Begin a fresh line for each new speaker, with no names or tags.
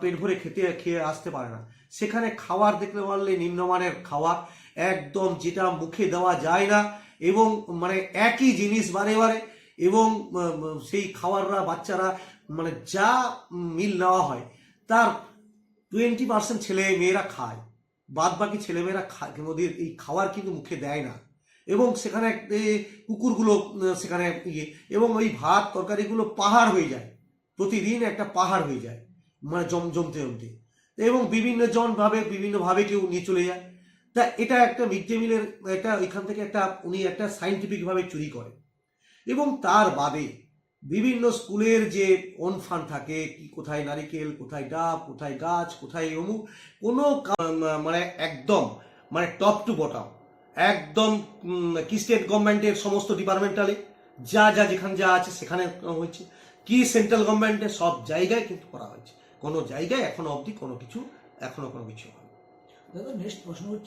পেট ভরে খেতে, খেয়ে আসতে পারে না। সেখানে খাবার দেখতে পারলে নিম্নমানের খাবার একদম যেটা মুখে দেওয়া যায় না এবং মানে একই জিনিস বারে বারে এবং সেই খাবাররা বাচ্চারা মানে যা মিল নেওয়া হয়, তার টোয়েন্টি পার্সেন্ট ছেলে মেয়েরা খায়। বাদ বাকি ছেলেমেয়েরা ওদের এই খাবার কিন্তু মুখে দেয় না। এবং সেখানে কুকুরগুলো সেখানে ইয়ে এবং ওই ভাত, তরকারিগুলো পাহাড় হয়ে যায়। প্রতিদিন একটা পাহাড় হয়ে যায়। মানে জম জমতে এবং বিভিন্ন জন ভাবে বিভিন্নভাবে কেউ নিয়ে চলে যায়। তা এটা একটা মিড ডে মিলের একটা, এখান থেকে একটা, উনি একটা সাইন্টিফিকভাবে চুরি করে। এবং তার বাদে বিভিন্ন স্কুলের যে অন ফান্ড থাকে, কি কোথায় নারিকেল, কোথায় ডাব, কোথায় গাছ, কোথায় অমুক, কোনো মানে একদম মানে টপ টু বটম একদম কি স্টেট গভর্নমেন্টের সমস্ত ডিপার্টমেন্টালে যা যা যেখানে যা আছে সেখানে হয়েছে। কি সেন্ট্রাল গভর্নমেন্টের সব জায়গায় কিন্তু করা হয়েছে। কোনো জায়গায় এখনও অবধি কোনো কিছু এখনও কোনো কিছু
দাদা নেক্সট প্রশ্ন হচ্ছে